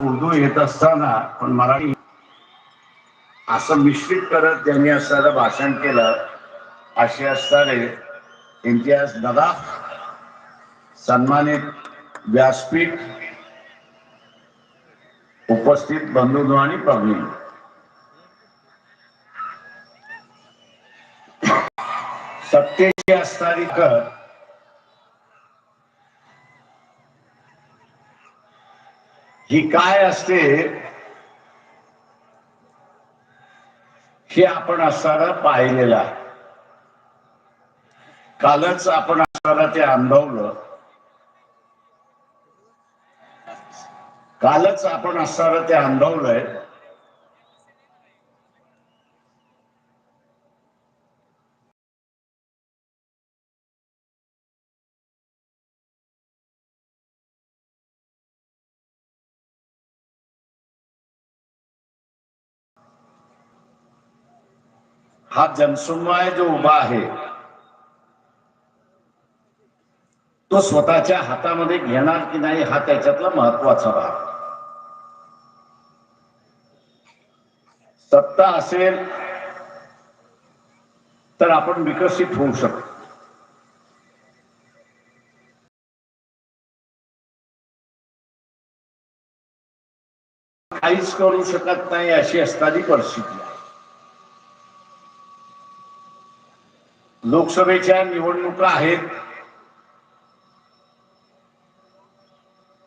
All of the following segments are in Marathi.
उर्दू येत असताना पण मराठी असं मिश्रित करत त्यांनी असताना भाषण केलं असे असणारे इम्तियाज नदाफ सन्मानित व्यासपीठ उपस्थित बंधू आणि प्रवीण सत्तेची असणारी कर ही काय असते? हे आपण असताना पाहिलेलं आहे. कालच आपण असताना ते अनुभवलं. कालच आपण असताना ते अनुभवलंय. हा जनसमुदाय जो उभा आहे तो स्वतःच्या हातामध्ये घेणार की नाही हा त्याच्यातला महत्त्वाचा भाग. सत्ता असेल तर आपण विकसित होऊ शकतो. काहीच करू शकत नाही अशी असणारी परिस्थिती लोकसभेच्या निवडणुका आहेत.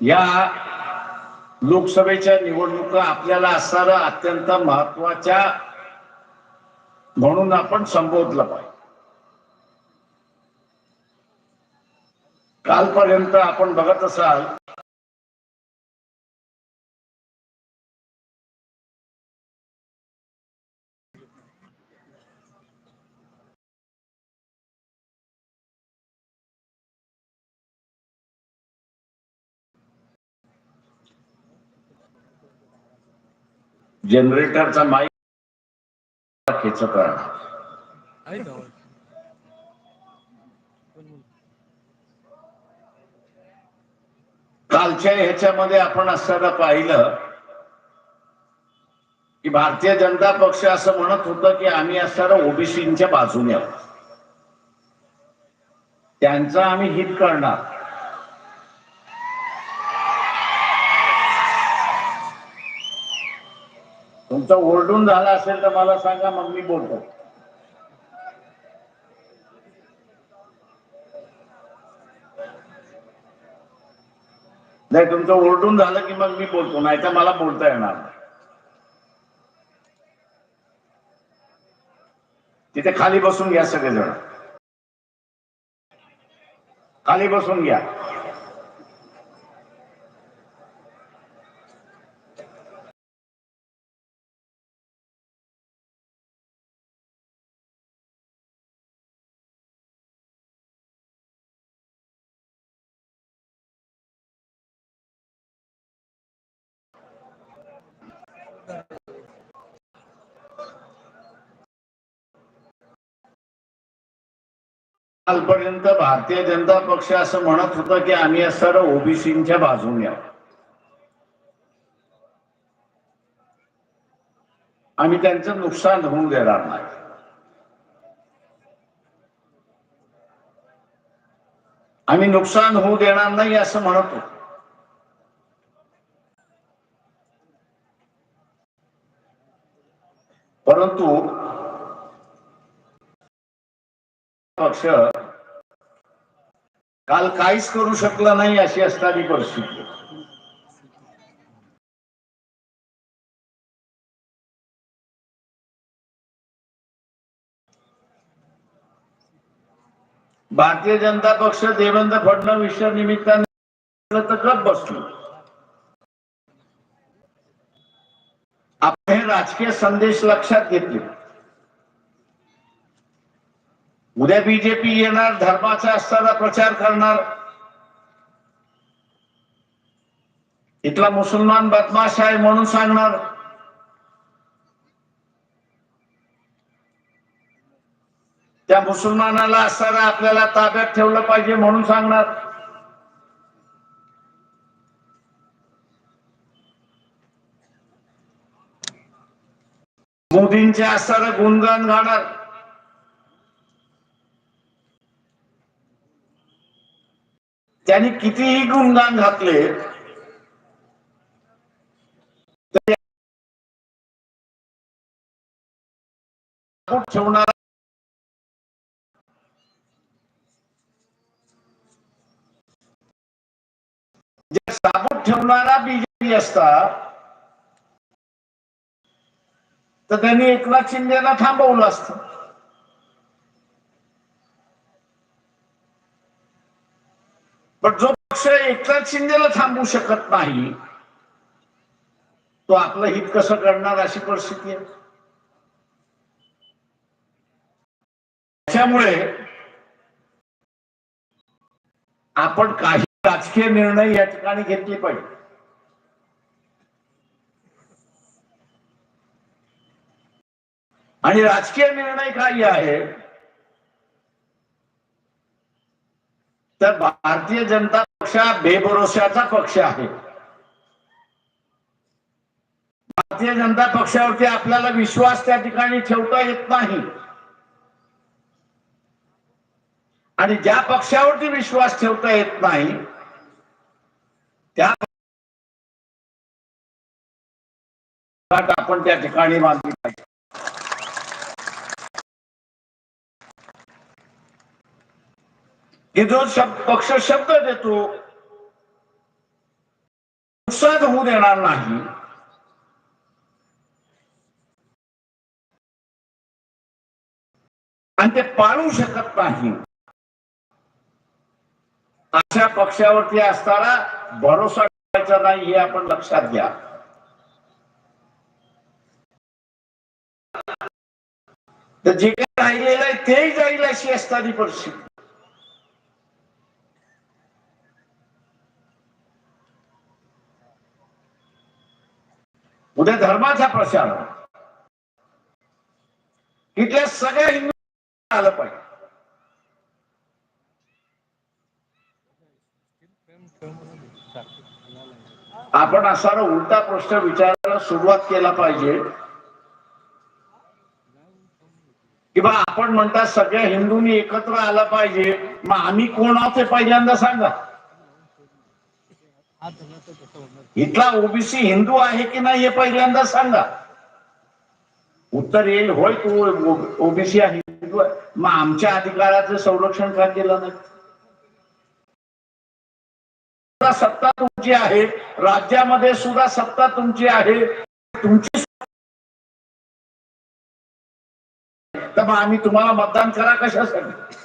या लोकसभेच्या निवडणुका आपल्याला असणारा अत्यंत महत्त्वाच्या म्हणून आपण संबोधलं पाहिजे. कालपर्यंत आपण बघत असाल जनरेटरचा माईक खेचत राहणार? कालच्या ह्याच्यामध्ये आपण असताना पाहिलं की भारतीय जनता पक्ष असं म्हणत होतं की आम्ही असताना ओबीसीच्या बाजूने आहोत. त्यांचं आम्ही हित करणार. तुमचा ओरडून झालं असेल तर मला सांगा मग मी बोलतो. नाही तुमचं ओरडून झालं की मग मी बोलतो नाही तर मला बोलता येणार तिथे खाली बसून घ्या सगळेजण. खाली बसून घ्या. कालपर्यंत भारतीय जनता पक्ष असं म्हणत होतं की आम्ही सर्व ओबीसीच्या बाजूने आहोत. आम्ही त्यांचं नुकसान होऊन देणार नाही. आम्ही नुकसान होऊ देणार नाही असं म्हणत होतो. परंतु पक्ष काल काहीच करू शकला नाही अशी असणारी परिस्थिती भारतीय जनता पक्ष देवेंद्र फडणवीस निमित्ताने तर गप बसलो. आपण हे राजकीय संदेश लक्षात घेतले. उद्या बीजेपी येणार धर्माचा असताना प्रचार करणार. इथला मुसलमान बदमाश आहे म्हणून सांगणार. त्या मुसलमानाला असताना आपल्याला ताब्यात ठेवलं पाहिजे म्हणून सांगणार. मोदींच्या असताना गुणगान गाणार. त्यांनी कितीही गुणगान घातले तरी ठेवणार जे साबूत ठेवणारा बीजेपी असता तर त्यांनी एकनाथ शिंदेला थांबवलं असतं. पण जो पक्ष एकनाथ शिंदेला थांबवू शकत नाही तो आपलं हित कसं करणार अशी परिस्थिती आहे. त्याच्यामुळे आपण काही राजकीय निर्णय या ठिकाणी घेतले पाहिजे. आणि राजकीय निर्णय काही आहे तर भारतीय जनता पक्ष हा बेभरोशाचा पक्ष आहे. भारतीय जनता पक्षावरती आपल्याला विश्वास त्या ठिकाणी ठेवता येत नाही. आणि ज्या पक्षावरती विश्वास ठेवता येत नाही त्या आपण त्या ठिकाणी मागली पाहिजे हे जो शब्द पक्ष शब्द देतो. नुकसान होऊ देणार नाही. आणि ते पाळू शकत नाही. अशा पक्षावरती असताना भरोसा ठेवायचा नाही हे आपण लक्षात घ्या. तर जे काही राहिलेलं आहे तेही जाईल अशी असताना परिस्थिती. उद्या धर्माचा प्रचार इथल्या सगळ्या हिंदू आलं पाहिजे. आपण असा उलटा प्रश्न विचारायला सुरुवात केला पाहिजे. की बा आपण म्हणता सगळ्या हिंदूंनी एकत्र आला पाहिजे. मग आम्ही कोण आहोत हे पहिल्यांदा सांगा हा धरला तर कसं होणार इथला ओबीसी हिंदू आहे की नाही हे पहिल्यांदा सांगा. उत्तर येईल होय तू ओबीसी आहे हिंदू आहे. मग आमच्या अधिकाराचं संरक्षण का केलं नाही? सुद्धा सत्ता तुमची आहे राज्यामध्ये सुद्धा सत्ता तुमची आहे. तुमची तर मग आम्ही तुम्हाला मतदान करा कशासाठी?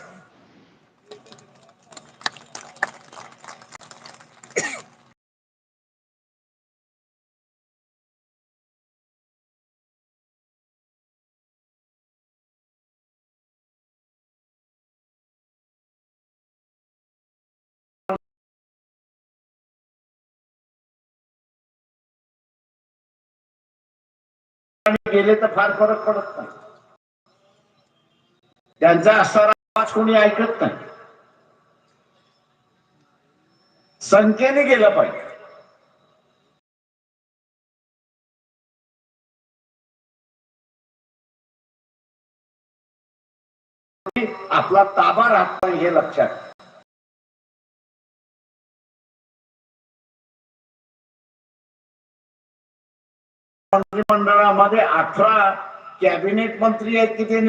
गेले तर फार फरक पडत नाही. त्यांचा असणारा आवाज कोणी ऐकत नाही. संख्येने गेलं पाहिजे. आपला ताबा राहत नाही हे लक्षात मंत्रिमंडळामध्ये अठरा कॅबिनेट मंत्री आहेत की ते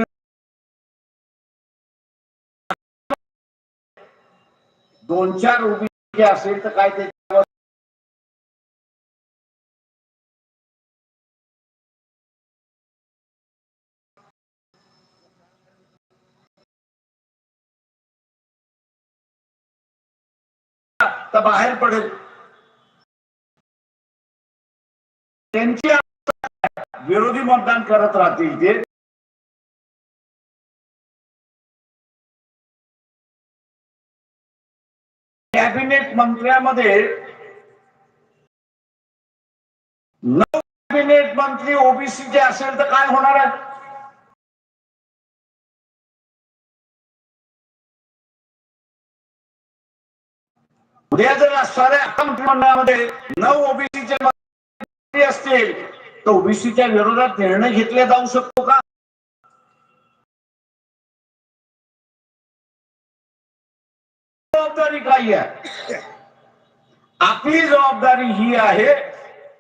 दोन चार उभी असेल तर काय त्याच्यावर तर बाहेर पडेल. त्यांची विरोधी मतदान करत राहतील ते. कॅबिनेट मंत्र्यामध्ये नऊ कॅबिनेट मंत्री ओबीसीचे असेल तर काय होणार आहे उद्या जर असणाऱ्या मंत्रिमंडळामध्ये नऊ ओबीसीचे मंत्री असतील तर ओबीसीच्या विरोधात निर्णय घेतले जाऊ शकतो का? जबाबदारी काय आहे. आपली जबाबदारी ही आहे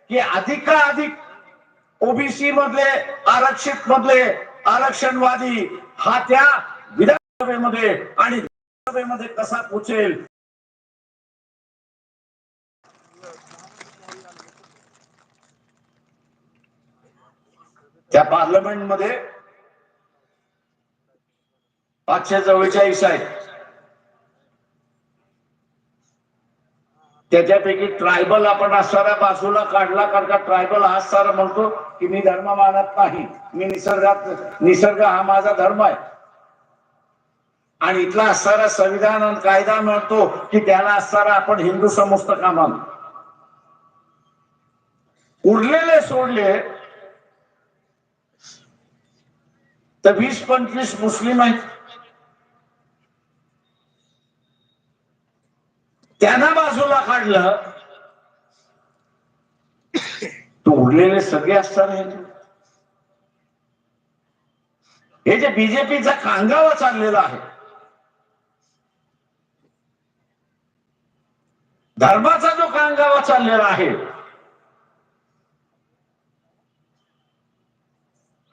की अधिकाधिक ओबीसी मधले आरक्षित मधले आरक्षणवादी हा त्या विधानसभेमध्ये आणि विधानसभेमध्ये कसा पोचेल? त्या पार्लमेंटमध्ये पाचशे चव्वेचाळीस आहेत. त्याच्यापैकी ट्रायबल आपण असणाऱ्या बाजूला काढला कारण का ट्रायबल हा सारा म्हणतो की मी धर्म मानत नाही. मी निसर्गात निसर्ग हा माझा धर्म आहे. आणि इथला असणारा संविधान आणि कायदा म्हणतो की त्याला असणारा आपण हिंदू समजतं का मान उरलेले सोडले तर वीस पंचवीस मुस्लिम आहेत. त्यांना बाजूला काढलं तो उरलेले सगळे असतात हे हे जे बीजेपीचा कांगावा चाललेला आहे. धर्माचा जो कांगावा चाललेला आहे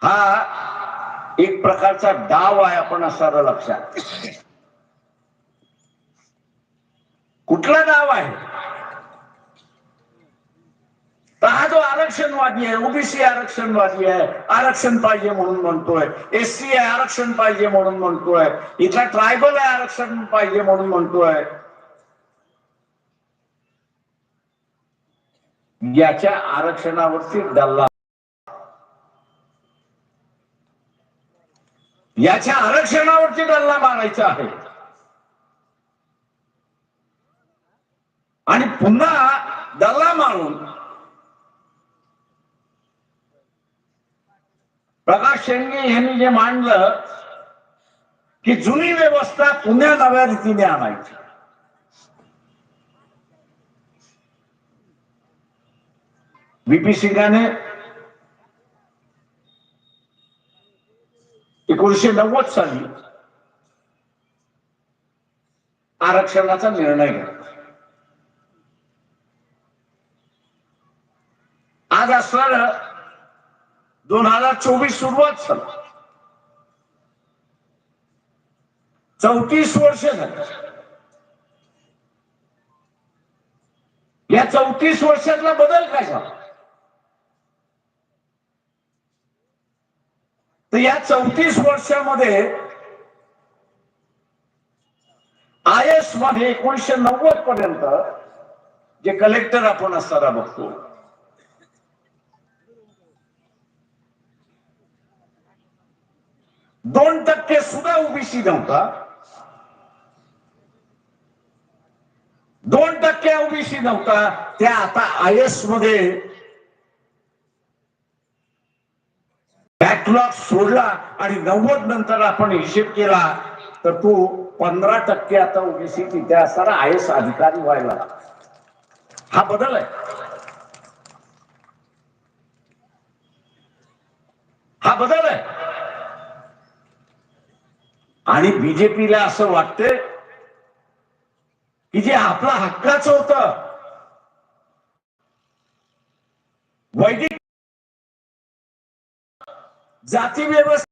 हा एक प्रकारचा डाव आहे आपण असणारा लक्षात. कुठला डाव आहे? तर हा जो आरक्षणवादी आहे ओबीसी आरक्षणवादी आहे आरक्षण पाहिजे म्हणून म्हणतोय एससी आहे आरक्षण पाहिजे म्हणून म्हणतोय इथला ट्रायबल आहे आरक्षण पाहिजे म्हणून म्हणतोय. याच्या आरक्षणावरती डल्ला याच्या आरक्षणावरती डल्ला मारायचा आहे. आणि पुन्हा डल्ला मारून प्रकाश शेंगे यांनी जे मांडलं की जुनी व्यवस्था पुन्हा नव्या रीतीने आणायची. बीपी सिंगाने एकोणीशे नव्वद साली आरक्षणाचा निर्णय घेतला. आज असणार दोन हजार चोवीस सुरुवात झालं. चौतीस वर्ष झाली. या चौतीस वर्षातला बदल काय झाला? तर या चौतीस वर्षामध्ये आय एसमध्ये एकोणीशे नव्वद पर्यंत जे कलेक्टर आपण असताना बघतो दोन टक्के सुद्धा ओबीसी नव्हता. दोन टक्के ओबीसी नव्हता. त्या आता आय एसमध्ये बॅकलॉग सोडला आणि नव्वद नंतर आपण हिशेब केला तर तो पंधरा टक्के आता ओबीसी तिथे असणारा आय एस अधिकारी व्हायला. हा बदल आहे. हा बदल आहे. आणि बीजेपीला असं वाटतंय की जे आपलं हक्काचं होतं वैदिक जाती व्यवस्था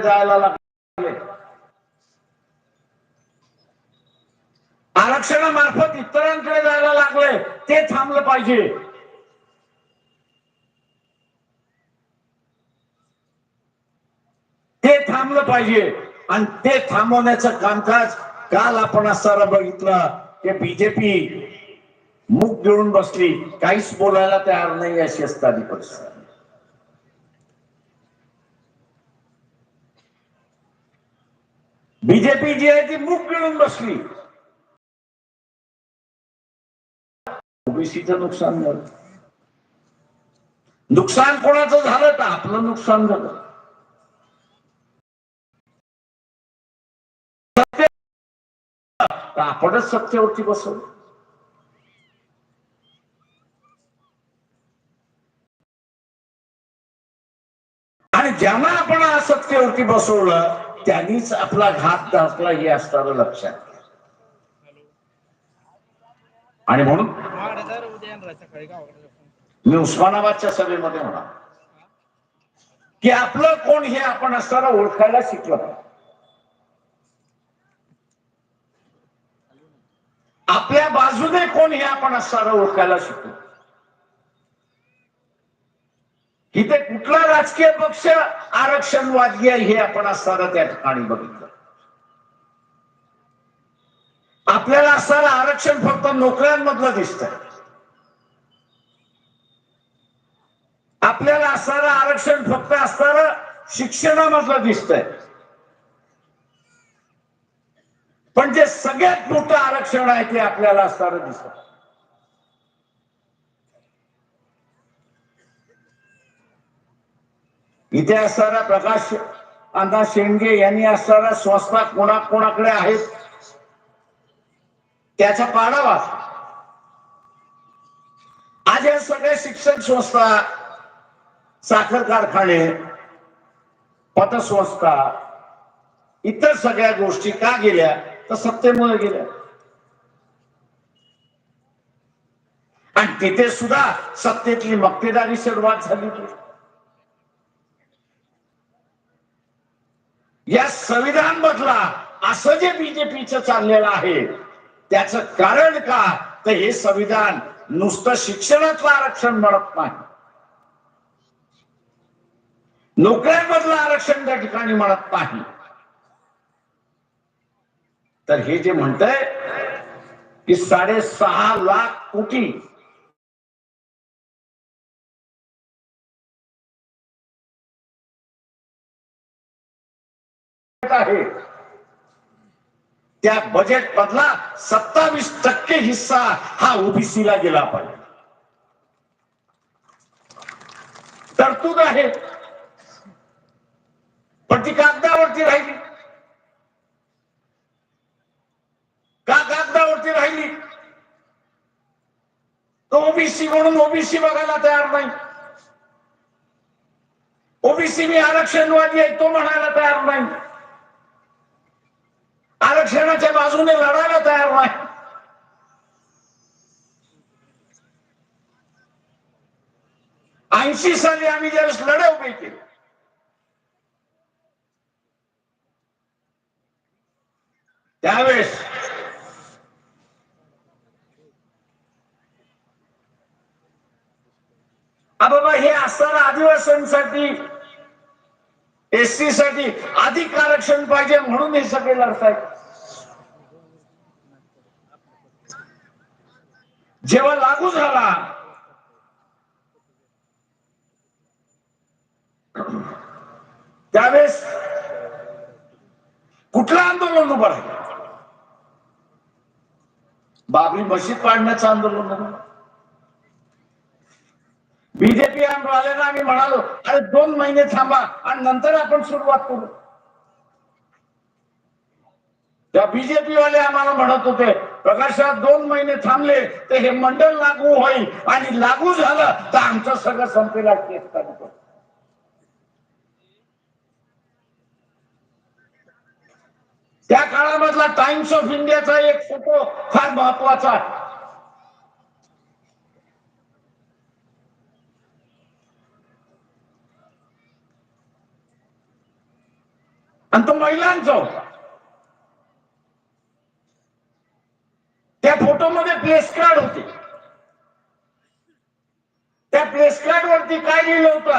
जायला लागले. आरक्षणामार्फत इतरांकडे जायला लागले. ते थांबलं पाहिजे. ते थांबलं पाहिजे. आणि ते थांबवण्याचं कामकाज काल आपण असताना बघितलं की बीजेपी मुख गिळून बसली काहीच बोलायला तयार नाही अशी असतानी परिस्थिती. बीजेपी जी आहे ती मुख गिळून बसली. ओबीसीच नुकसान झालं. नुकसान कोणाचं झालं तर आपलं नुकसान झालं. तर आपणच सत्तेवरती बसवलं आणि ज्यांना आपण आसक्तीवरती बसवलं त्यांनीच आपला घात घातला हे असणार लक्षात आणि म्हणून मी उस्मानाबादच्या सभेमध्ये म्हणा की आपलं कोण हे आपण असताना ओळखायला शिकलं आपल्या बाजूने कोण हे आपण असताना ओळखायला शिकलो इथे कुठला राजकीय पक्ष आरक्षणवादी आहे हे आपण असताना त्या ठिकाणी बघितलं. आपल्याला असताना आरक्षण फक्त नोकऱ्यांमधलं दिसत आपल्याला असणारं आरक्षण फक्त असणारं शिक्षणामधलं दिसतंय. पण जे सगळ्यात मोठं आरक्षण आहे ते आपल्याला असणारं दिसत इथे असणारा प्रकाश अण्णा शेंडगे यांनी असणारा संस्था कोणा कोणाकडे आहेत? त्याचा पाडावा. आज या सगळ्या शिक्षण संस्था साखर कारखाने पतसंस्था इतर सगळ्या गोष्टी का गेल्या? तर सत्तेमुळे गेल्या. आणि तिथे सुद्धा सत्तेतली मक्तेदारी सुरुवात झाली या संविधान बदला असं जे बीजेपीचं चाललेलं आहे त्याच कारण का? तर हे संविधान नुसतं शिक्षणातलं आरक्षण म्हणत नाही. नोकऱ्यांमधलं आरक्षण त्या ठिकाणी म्हणत नाही. तर हे जे म्हणतंय की साडेसहा लाख कोटी आहे. त्या बजेट मधला सत्तावीस टक्के हिस्सा हा ओबीसीला गेला पाहिजे. तरतूद आहे. पण ती कागदावरती राहिली. का कागदावरती राहिली? तो ओबीसी म्हणून ओबीसी बघायला तयार नाही. ओबीसी मी आरक्षणवादी आहे तो म्हणायला तयार नाही. आरक्षणाच्या बाजूने लढायला तयार नाही. ऐंशी साली आम्ही ज्यावेळेस लढे उभे केले त्यावेळेस बाबा हे असताना आदिवासींसाठी एसटी साठी अधिक आरक्षण पाहिजे म्हणून हे सगळे लढतायत. जेव्हा लागू झाला त्यावेळेस कुठलं आंदोलन उभं राहिलं? बाबरी मशीद पाडण्याचं आंदोलन बीजेपी आंदोलनाला आम्ही म्हणालो अरे दोन महिने थांबा आणि नंतर आपण सुरुवात करू. त्या बीजेपी वाले आम्हाला म्हणत होते प्रकाशात दोन महिने थांबले तर हे मंडळ लागू होईल आणि लागू झालं तर आमचं सगळं संपेल त्या काळामधला टाइम्स ऑफ इंडियाचा एक फोटो फार महत्त्वाचा आहे. आणि तो महिलांचा होता त्या फोटोमध्ये प्लेस कार्ड होते. त्या प्लेस कार्ड वरती काय लिहिलं होतं?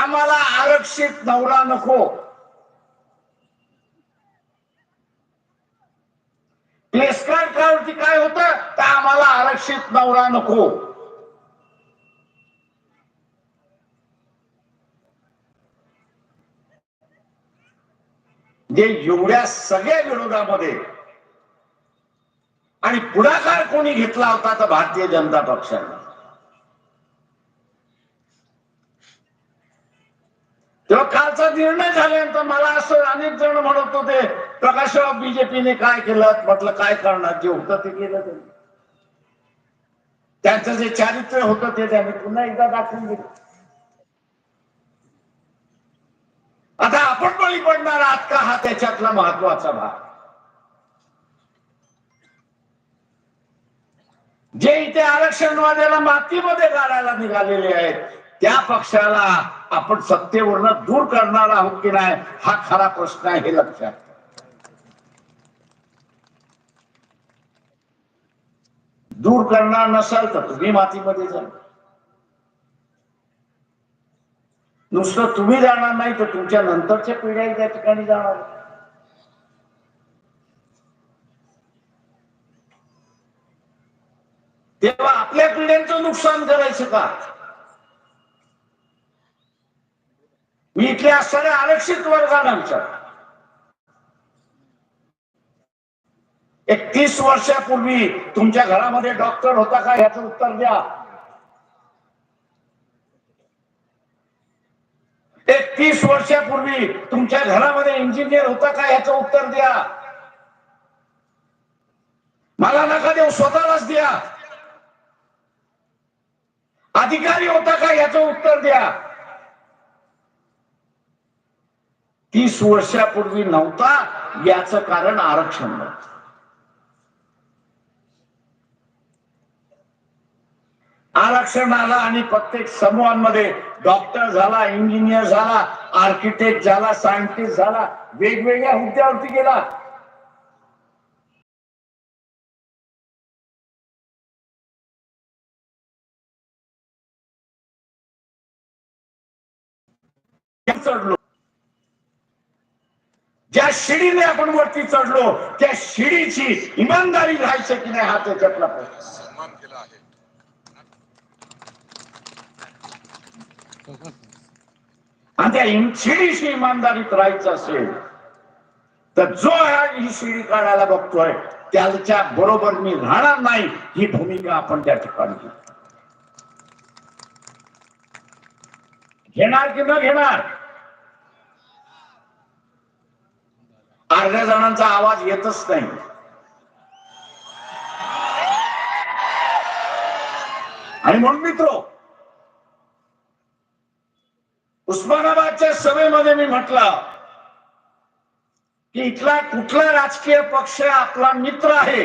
आम्हाला आरक्षित नवरा नको. प्लेस कार्ड वरती काय होतं? तर आम्हाला आरक्षित नवरा नको. जे एवढ्या सगळ्या विरोधामध्ये आणि पुढाकार कोणी घेतला होता तर भारतीय जनता पक्षाने. तेव्हा कालचा निर्णय झाल्यानंतर मला असं अनेक जण म्हणत होते प्रकाशराव बीजेपीने काय केलं? म्हटलं काय करणार? जे होतं ते केलं त्यांनी. त्यांचं जे चारित्र्य होतं ते त्यांनी पुन्हा एकदा दाखवून दिलं. बळी पडणार आहात का? हा त्याच्यातला महत्त्वाचा भाग. जे इथे आरक्षणवाद्याला मातीमध्ये गाडायला निघालेले आहेत त्या पक्षाला आपण सत्तेवरनं दूर करणार आहोत की नाही हा खरा प्रश्न आहे हे लक्षात दूर करणार नसाल तर तुम्ही मातीमध्ये जा. नुसतं तुम्ही जाणार नाही तर तुमच्या नंतरच्या पिढ्या त्या ठिकाणी जाणार. तेव्हा आपल्या पिढ्यांचं नुकसान करायचं का? मी इथले असणाऱ्या आरक्षित वर्गाला विचार एक तीस वर्षापूर्वी तुमच्या घरामध्ये डॉक्टर होता का? याचं उत्तर द्या. एक तीस वर्षापूर्वी तुमच्या घरामध्ये इंजिनियर होता का? याचं उत्तर द्या. मला नका देऊ स्वतःलाच द्या. अधिकारी होता का याचं उत्तर द्या. तीस वर्षापूर्वी नव्हता याचं कारण आरक्षण नव्हतं. आरक्षण आला आणि प्रत्येक समूहांमध्ये डॉक्टर झाला इंजिनियर झाला आर्किटेक्ट झाला सायंटिस्ट झाला वेगवेगळ्या हुद्द्यावरती गेला. चढलो. ज्या शिडीने आपण वरती चढलो त्या शिडीची इमानदारी राहायचं की नाही हा त्याच्यातला प्रश्न. सन्मान केला आहे. आणि त्या शिडीशी इमानदारीत राहायचं असेल तर जो हा ही शिडी काढायला बघतोय त्याच्या बरोबर मी राहणार नाही ही भूमिका आपण त्या ठिकाणी. घेणार की न घेणार? अर्ध्या जणांचा आवाज येतच नाही. आणि म्हणून मित्र उस्मानाबादच्या सभेमध्ये मी म्हटलं की इथला कुठला राजकीय पक्ष आपला मित्र आहे?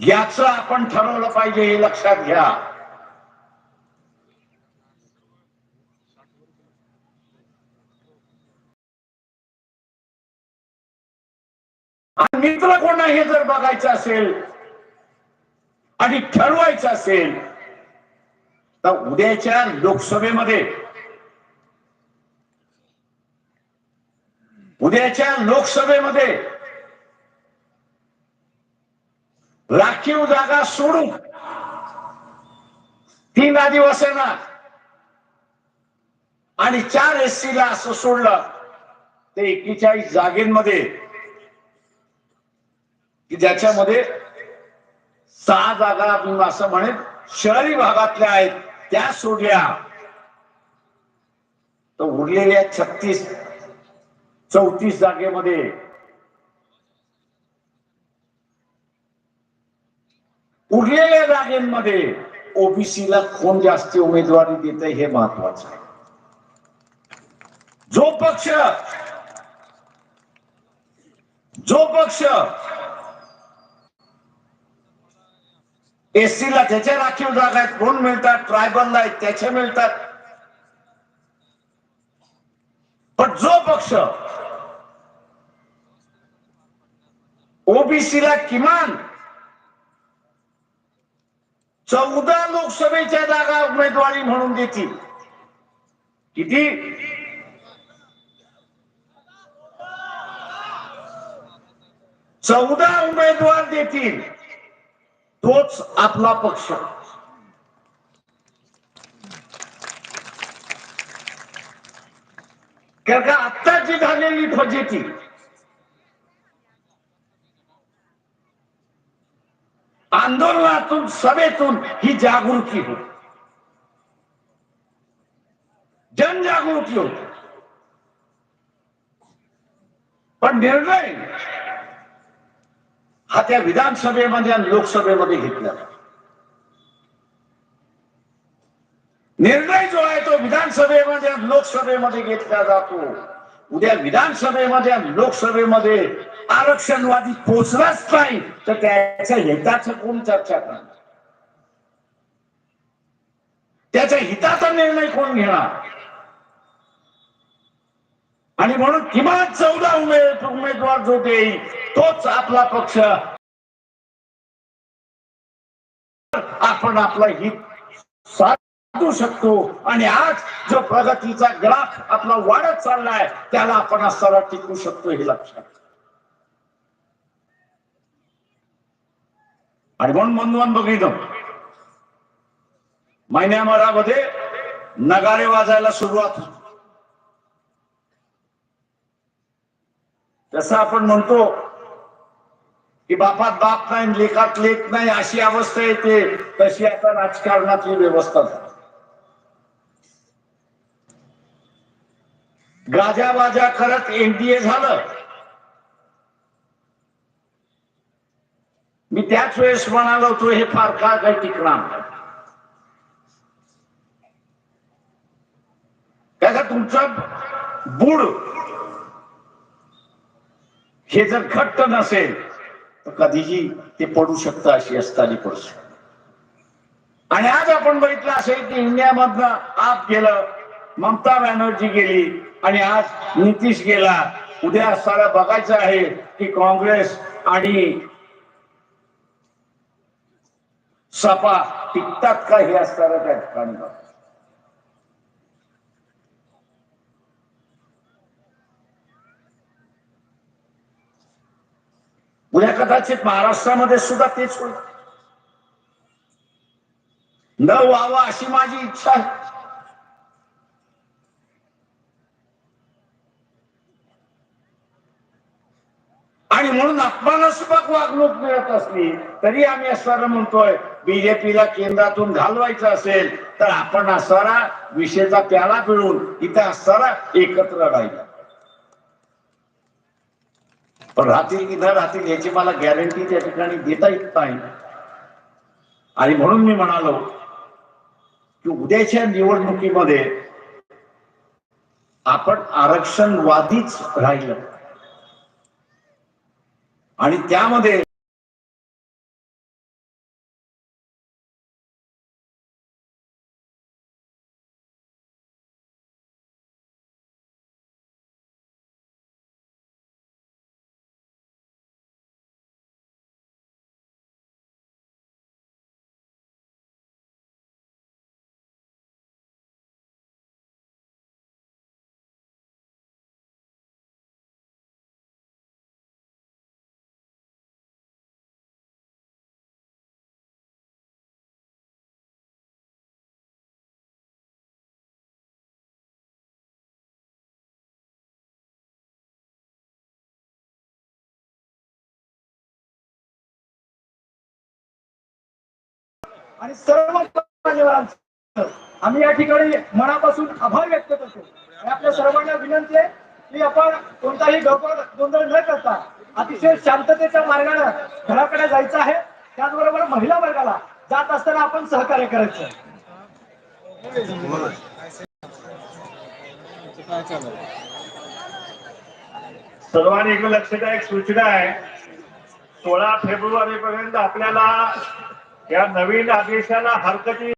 याचं आपण ठरवलं पाहिजे हे लक्षात घ्या आणि मित्र कोण हे जर बघायचं असेल आणि ठरवायचं असेल तर उद्याच्या लोकसभेमध्ये उद्याच्या लोकसभेमध्ये राखीव जागा सोडून तीन आदिवासींना आणि चार एस सी ला असं सोडलं ते एकेचाळीस जागेमध्ये की ज्याच्यामध्ये सहा जागा असं म्हणेन शहरी भागातल्या आहेत त्या सोडल्या. तर उरलेल्या छत्तीस चौतीस जागेमध्ये उरलेल्या जागेमध्ये ओबीसीला कोण जास्ती उमेदवारी देत हे महत्वाचं आहे. जो पक्ष जो पक्ष एससीला त्याच्या राखीव जागा आहेत कोण मिळतात. ट्रायबलला आहेत त्याचे मिळतात. पण जो पक्ष ओबीसी ला किमान चौदा लोकसभेच्या जागा उमेदवारी म्हणून देतील. किती? चौदा उमेदवार देतील. तोच आपला पक्ष कारण का आत्ता जी झालेली फजिती आंदोलनातून सभेतून ही जागृती हो जनजागृती होती पण निर्णय हा त्या विधानसभेमध्ये आणि लोकसभेमध्ये घेतला. निर्णय जो आहे तो विधानसभेमध्ये आणि लोकसभेमध्ये घेतला जातो. उद्या विधानसभेमध्ये आणि लोकसभेमध्ये आरक्षणवादी पोचलाच नाही तर त्याच्या हिताच कोण चर्चा करणार? त्याच्या हिताचा निर्णय कोण घेणार? आणि म्हणून किमान चौदा उमेद उमेदवार जो देईल तोच आपला पक्ष. आपण आपला हित साधू शकतो. आणि आज जो प्रगतीचा ग्राफ आपला वाढत चाललाय त्याला आपण असताना टिकू शकतो हे लक्षात आणि म्हणून बंधुवान बघितलं महिन्याभरामध्ये नगारे वाजायला सुरुवात होती. जसं आपण म्हणतो की बापात बाप नाही लेखात लेख नाही अशी अवस्था येते तशी आता राजकारणातली व्यवस्था झाली. गाजाबाजा करत एनडीए झालं. मी त्याच वेळेस म्हणालो होतो हे फार काळ काही टिकणार त्याचा तुमचा बुड हे जर घट्ट नसेल तर कधीही ते पडू शकतं अशी असताना पडू आणि आज आपण बघितलं असेल की इंडियामधनं आप गेलं ममता बॅनर्जी गेली आणि आज नितीश गेला. उद्या असताना बघायचं आहे की काँग्रेस आणि सपा टिकतात का हे असताना त्या ठिकाणी उद्या कदाचित महाराष्ट्रामध्ये सुद्धा तेच होईल. न व्हावं अशी माझी इच्छा आहे. आणि म्हणून अपमानास्पद वागणूक मिळत असली तरी आम्ही असताना म्हणतोय बीजेपीला केंद्रातून घालवायचं असेल तर आपण असारा विषयाचा प्याला पिळून इथं असारा एकत्र राहिला. पण राहतील की न राहतील याची मला गॅरंटी त्या ठिकाणी देता येत नाही. आणि म्हणून मी म्हणालो की उद्याच्या निवडणुकीमध्ये आपण आरक्षणवादीच राहिलं. आणि त्यामध्ये आणि सर्व मान्यवरांचं आम्ही या ठिकाणी मनापासून आभार व्यक्त करतो. आणि आपल्या सर्वांना विनंती आहे की आपण कोणताही गडबड गोंधळ न करता अतिशय शांततेच्या मार्गाने घराकडे जायचं आहे. त्याचबरोबर महिला वर्गाला जात असताना आपण सहकार्य करायचं सर्वांनी एक लक्षात एक सूचना आहे. सोळा फेब्रुवारी पर्यंत आपल्याला या नवीन आदेशाला हरकती